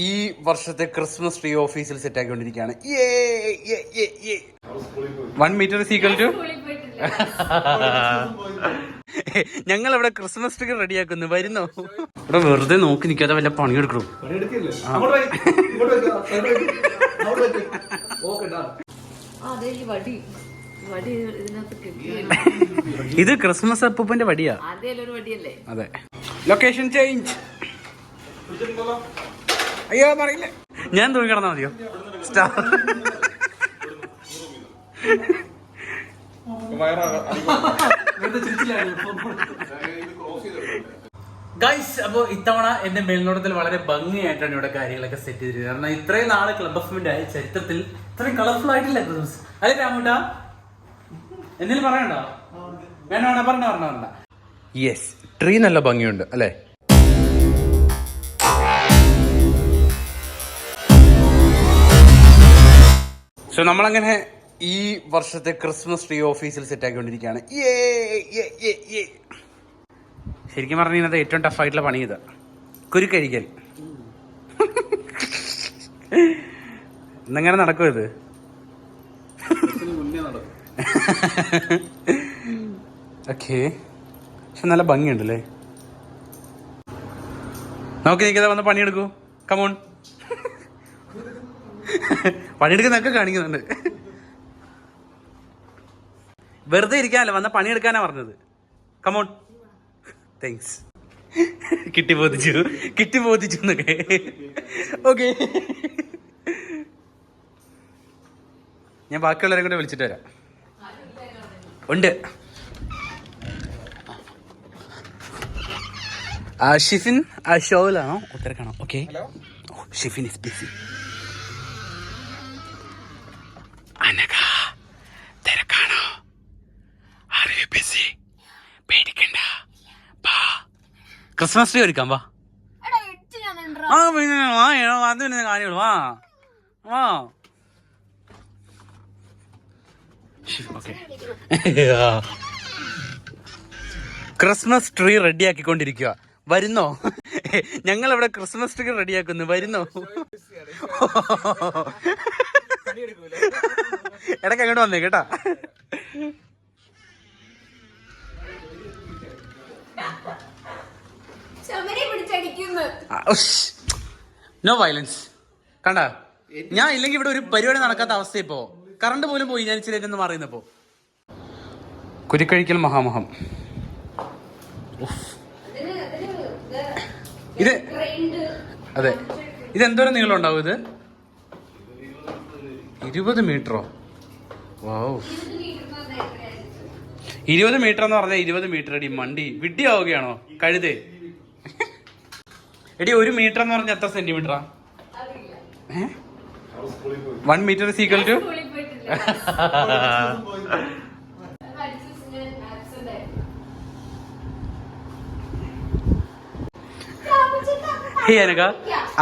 ഈ വർഷത്തെ Christmas tree ഓഫീസിൽ സെറ്റ് ആക്കിക്കൊണ്ടിരിക്കുകയാണ് വൺ മീറ്റർ സീക്വൽ ടു ഞങ്ങൾ ഇവിടെ ക്രിസ്മസ് ട്രീ റെഡിയാക്കുന്നു. വരുന്നോ? ഇവിടെ വെറുതെ നോക്കി നിൽക്കാതെ വല്ല പണിയെടുക്കണം ആ, അതെ ഈ വടി. വടി ഇതിനകത്ത് ഇത് ക്രിസ്മസ് അപ്പൂപ്പന്റെ വടിയാ. അതെ. ലൊക്കേഷൻ ചേഞ്ച് അയ്യോ പറയില്ലേ? ഞാൻ തൂങ്ങി കിടന്നാ മതിയോ? ഗൈസ് അപ്പോൾ ഇത്തവണ എന്റെ മേൽനോട്ടത്തിൽ വളരെ ഭംഗിയായിട്ടാണ് ഇവിടെ കാര്യങ്ങളൊക്കെ സെറ്റ് ചെയ്തിരിക്കുന്നത്. കാരണം ഇത്രയും നാളെ ക്ലബ് ഓഫ് ആയ ചരിത്രത്തിൽ ഇത്രയും കളർഫുൾ ആയിട്ടില്ല ക്രിസ്മസ് അല്ലേ രാമൂട്ട? എന്തെങ്കിലും പറയണ്ടോ? വേണ്ട വേണ്ട പറഞ്ഞ പറഞ്ഞ പറഞ്ഞ. യെസ് ട്രീ നല്ല ഭംഗിയുണ്ട് അല്ലേ? സോ നമ്മളങ്ങനെ ഈ വർഷത്തെ ക്രിസ്മസ് ട്രീ ഓഫീസിൽ സെറ്റ് ആക്കിക്കൊണ്ടിരിക്കുകയാണ്. ശരിക്കും പറഞ്ഞു കഴിഞ്ഞാൽ ഏറ്റവും ടഫായിട്ടുള്ള പണി ഇത്. കുരുക്കഴിക്കൽ ഇന്നങ്ങനെ നടക്കും ഇത്? ഓക്കെ പക്ഷെ നല്ല ഭംഗിയുണ്ടല്ലേ? നോക്കി നിൽക്കാതെ വന്ന് പണിയെടുക്കൂ. കമോൺ പണിയെടുക്കുന്നൊക്കെ കാണിക്കുന്നുണ്ട്. വെറുതെ ഇരിക്കാനല്ല വന്ന പണിയെടുക്കാനാ പറഞ്ഞത്. കമോൺ താങ്ക്സ് കിട്ടി ബോധിച്ചു. കിട്ടി ബോധിച്ചു എന്നൊക്കെ. ഓക്കെ ഞാൻ ബാക്കിയുള്ളവരെ കൂടെ വിളിച്ചിട്ട് വരാം. ഉണ്ട്. ആഷിഫിൻ ഷിഫിൻ ഷോയിലാണോ ഉത്തരക്കാണോ? ഓക്കെ ഷിഫിൻ ഇസ് ബിസി അനക തിരക്കാണോ? യു ബിസി പേടിക്കണ്ട. വാ ക്രിസ്മസ് ട്രീ ഒരുക്കാം വാ. ആ പിന്നെ വാ അത് പിന്നെ കാര്യമുള്ളൂ വാ. വാ. ഓക്കെ. ക്രിസ്മസ് ട്രീ റെഡിയാക്കിക്കൊണ്ടിരിക്കുക വരുന്നോ? ഞങ്ങൾ ഇവിടെ ക്രിസ്മസ് ട്രീ റെഡിയാക്കുന്നു വരുന്നോ? ഇടയ്ക്ക് അങ്ങോട്ട് വന്നേ കേട്ടാ. നോ വയലൻസ് കണ്ട? ഞാൻ ഇല്ലെങ്കിൽ ഇവിടെ ഒരു പരിപാടി നടക്കാത്ത അവസ്ഥ ഇപ്പോ. കറണ്ട് പോലും പോയി ഞാൻ ഇച്ചിരി എന്ന് പറയുന്നപ്പോ കുരുക്കഴിക്കൽ മഹാമഹം. ഇത് അതെ. ഇത് എന്തോരം നീളം ഉണ്ടാവും ഇത്? ഇരുപത് മീറ്ററോ? ഇരുപത് മീറ്റർ എന്ന് പറഞ്ഞാൽ ഇരുപത് മീറ്റർ അടി മണ്ടി. വിഡ്ഢി ആവുകയാണോ കഴുത്. എടി ഒരു മീറ്റർ എന്ന് പറഞ്ഞാൽ എത്ര സെന്റിമീറ്ററാ one metre equal to hey അനക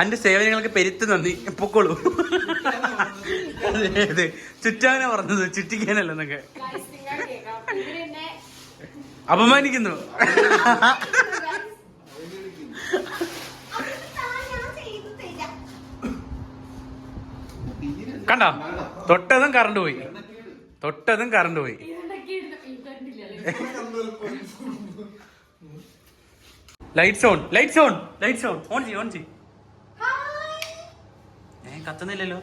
അന്റെ സേവനങ്ങൾക്ക് പെരുത്ത് നന്ദി. പൊക്കോളൂ. അതെ ചുറ്റാനാ പറഞ്ഞത്? ചുറ്റിക്കാനല്ലെന്നൊക്കെ. അപമാനിക്കുന്നു. കണ്ട? തൊട്ടതും കറണ്ട് പോയി. തൊട്ടതും കറണ്ട് പോയി. Lights on lights on lights on on ചെയ്യ ഓൺ ചെയ് ഏ കത്തുന്നില്ലല്ലോ?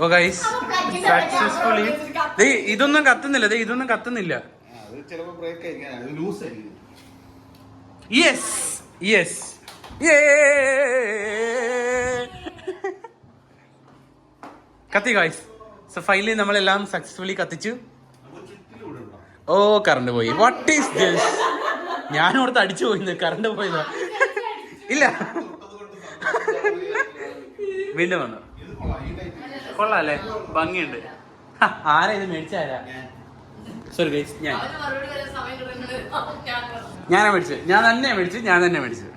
ഓ ഗൈസ് സക്സസ്ഫുള്ളി ദേ ഇതൊന്നും കത്തുന്നില്ല. ദേ ഇതൊന്നും കത്തുന്നില്ല. അത് ചിലപ്പോ ബ്രേക്ക് ആയിരിക്കും. അത് ലൂസ് ആയിരിക്കും. യെസ് യെസ് കത്തി ഗൈസ് സോ ഫൈനലി നമ്മളെല്ലാം സക്സസ്ഫുള്ളി കത്തിച്ചു. ഓ കറണ്ട് പോയി. വാട്ട് ഈസ് ദിസ് ഞാനോടത്ത് അടിച്ചു പോയിന്ന് കറണ്ട് പോയതാ ഇല്ല. വീണ്ടും വന്നു. കൊള്ളാല്ലേ? ഭംഗിയുണ്ട്. ആരാ ഇത് മേടിച്ചാരാ സോറി ഗൈസ് ഞാൻ. ഞാനാ മേടിച്ചത് ഞാൻ തന്നെ മേടിച്ചു ഞാൻ തന്നെ മേടിച്ചത്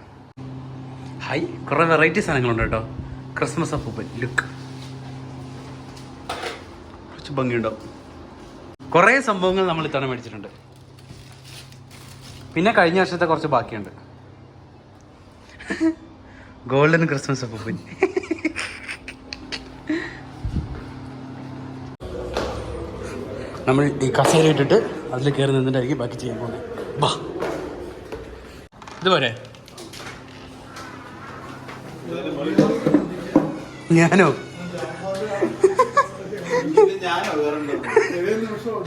ഹൈ കുറേ വെറൈറ്റി സാധനങ്ങളുണ്ട് കേട്ടോ. ക്രിസ്മസ് അപ്പൂപ്പൻ ലുക്ക് കുറച്ച് ഭംഗിയുണ്ടാവും കുറേ സംഭവങ്ങൾ നമ്മൾ ഇത്തവണ മേടിച്ചിട്ടുണ്ട്. പിന്നെ കഴിഞ്ഞ വർഷത്തെ കുറച്ച് ബാക്കിയുണ്ട്. ഗോൾഡൻ ക്രിസ്മസ് അപ്പൂപ്പൻ നമ്മൾ ഈ കസേര ഇട്ടിട്ട് അതിൽ കയറി നിന്നിട്ടായിരിക്കും ബാക്കി ചെയ്യാൻ പോകുന്നത്. വാ ഇതുപോലെ ഞാനോ?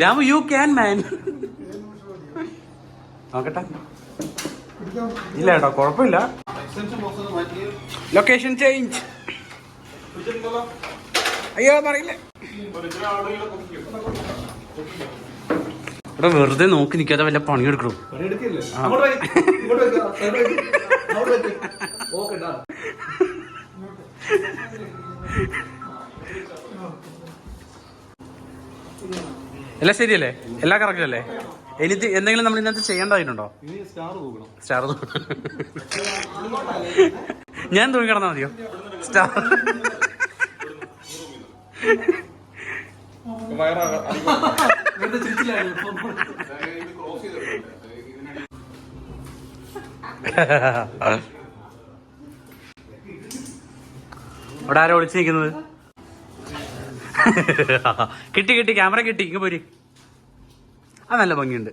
രാമു യു ക്യാൻ മാൻ നോക്കട്ടെ. ഇല്ല കേട്ടോ കുഴപ്പമില്ല. Location change? അയ്യോ പറയില്ല. ഇവിടെ വെറുതെ നോക്കി നിൽക്കാതെ വല്ല പണിയെടുക്കണം. എല്ലാം ശരിയല്ലേ? എല്ലാം കറക്റ്റ് അല്ലേ? എനിക്ക് എന്തെങ്കിലും നമ്മൾ ഇന്നത്തെ ചെയ്യേണ്ടതായിട്ടുണ്ടോ സ്റ്റാർ ഞാൻ തൂങ്ങി കിടന്നാൽ മതിയോ? സ്റ്റാർ അവിടെ ആരോ ഒളിച്ചു നിൽക്കുന്നത്? കിട്ടി കിട്ടി. ക്യാമറ കിട്ടി. ഇങ്ങ് പോരി. അത് നല്ല ഭംഗിയുണ്ട്.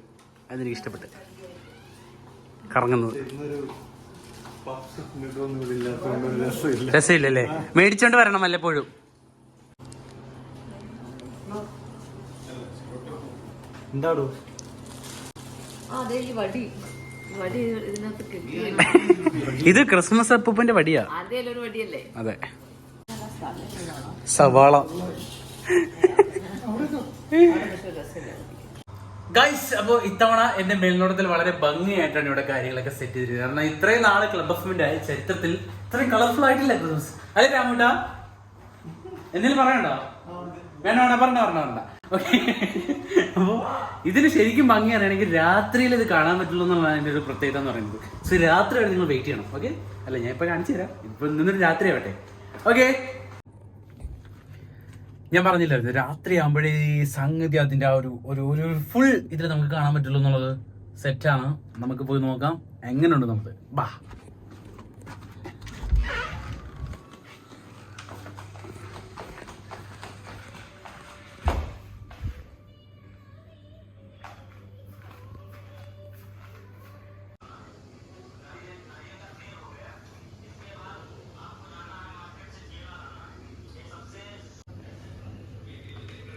അതെനിക്ക് ഇഷ്ടപ്പെട്ട്. കറങ്ങുന്നത്. രസമില്ലല്ലേ? മേടിച്ചോണ്ട് വരണം വല്ലപ്പോഴും. എന്താടോ? അതെ ഈ വടി. വടി ഇതിനകത്ത് കിട്ടിയ ഇത് ക്രിസ്മസ് അപ്പൂപ്പന്റെ വടിയാ. അതെ. സവാള. ഗൈസ് അപ്പോൾ ഇത്തവണ എന്റെ മേൽനോട്ടത്തിൽ വളരെ ഭംഗിയായിട്ടാണ് ഇവിടെ കാര്യങ്ങളൊക്കെ സെറ്റ് ചെയ്തിരുന്നത് കാരണം ഇത്രയും നാളെ ക്ലബ് ഓഫ് ആയ ചരിത്രത്തിൽ ഇത്രയും കളർഫുൾ ആയിട്ടില്ല ക്രിസ്മസ് അതെ രാമുട്ട. എന്തെങ്കിലും പറയണ്ടോ വേണ്ട വേണ്ട പറഞ്ഞ പറഞ്ഞ പറഞ്ഞ. ഓക്കെ ഇതിന് ശരിക്കും ഭംഗി അറിയണമെങ്കിൽ രാത്രിയിൽ ഇത് കാണാൻ പറ്റുള്ളൂ എന്നുള്ളതാണ് അതിന്റെ ഒരു പ്രത്യേകത എന്ന് പറയുന്നത്. സോ രാത്രി വരെ നിങ്ങൾ വെയിറ്റ് ചെയ്യണം. ഓക്കെ അല്ല ഞാൻ ഇപ്പൊ കാണിച്ചു തരാം. ഇപ്പൊ നിന്നൊരു രാത്രി ആവട്ടെ ഓക്കെ ഞാൻ പറഞ്ഞില്ലായിരുന്നു രാത്രി ആകുമ്പോഴേ സംഗതി അതിന്റെ ആ ഒരു ഒരു ഒരു ഫുൾ ഇതിൽ നമുക്ക് കാണാൻ പറ്റുള്ളൂ എന്നുള്ളത് സെറ്റാണ് നമുക്ക് പോയി നോക്കാം. എങ്ങനെയുണ്ട് നമുക്ക്? ബാ.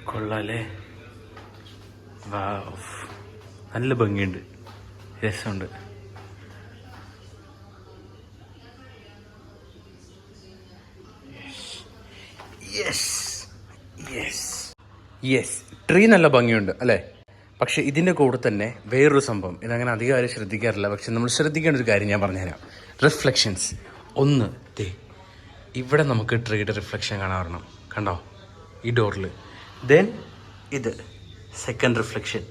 കൊള്ളാല്ലേ. നല്ല ഭംഗിയുണ്ട്. രസമുണ്ട്. യെസ് ട്രീ നല്ല ഭംഗിയുണ്ട് അല്ലേ? പക്ഷെ ഇതിന്റെ കൂടെ തന്നെ വേറൊരു സംഭവം. ഇതങ്ങനെ അധികം ആരും ശ്രദ്ധിക്കാറില്ല. പക്ഷെ നമ്മൾ ശ്രദ്ധിക്കേണ്ട ഒരു കാര്യം ഞാൻ പറഞ്ഞുതരാം. റിഫ്ലക്ഷൻസ് ഒന്ന് ദേ ഇവിടെ നമുക്ക് ട്രീയുടെ റിഫ്ലക്ഷൻ കാണാൻ കണ്ടോ? ഈ ഡോറിൽ ദെൻ ഇത് സെക്കൻഡ് റിഫ്ലക്ഷൻ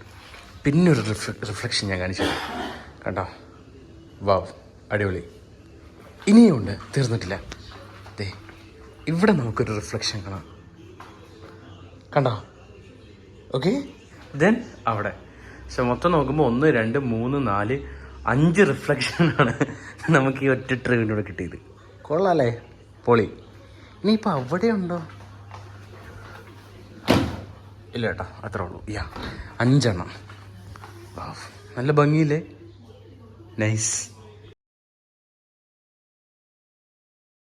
പിന്നെ ഒരു റിഫ്ലക്ഷൻ ഞാൻ കാണിച്ചു. കണ്ടോ? വാവ് അടിപൊളി. ഇനിയുണ്ട് തീർന്നിട്ടില്ല. ദേ ഇവിടെ നമുക്കൊരു റിഫ്ലക്ഷൻ കാണാം. കണ്ടോ? ഓക്കെ ദെൻ അവിടെ. പക്ഷെ മൊത്തം നോക്കുമ്പോൾ ഒന്ന് രണ്ട് മൂന്ന് നാല് അഞ്ച് റിഫ്ലക്ഷനാണ് നമുക്ക് ഈ ഒറ്റ ട്രെയിനിലൂടെ കിട്ടിയത്. കൊള്ളാല്ലേ? പൊളി. ഇനിയിപ്പോൾ അവിടെ ഉണ്ടോ ഇല്ല കേട്ടോ അത്രേ ഉള്ളൂ. യാ അഞ്ചെണ്ണം. നല്ല ഭംഗിയില്ലേ? നൈസ്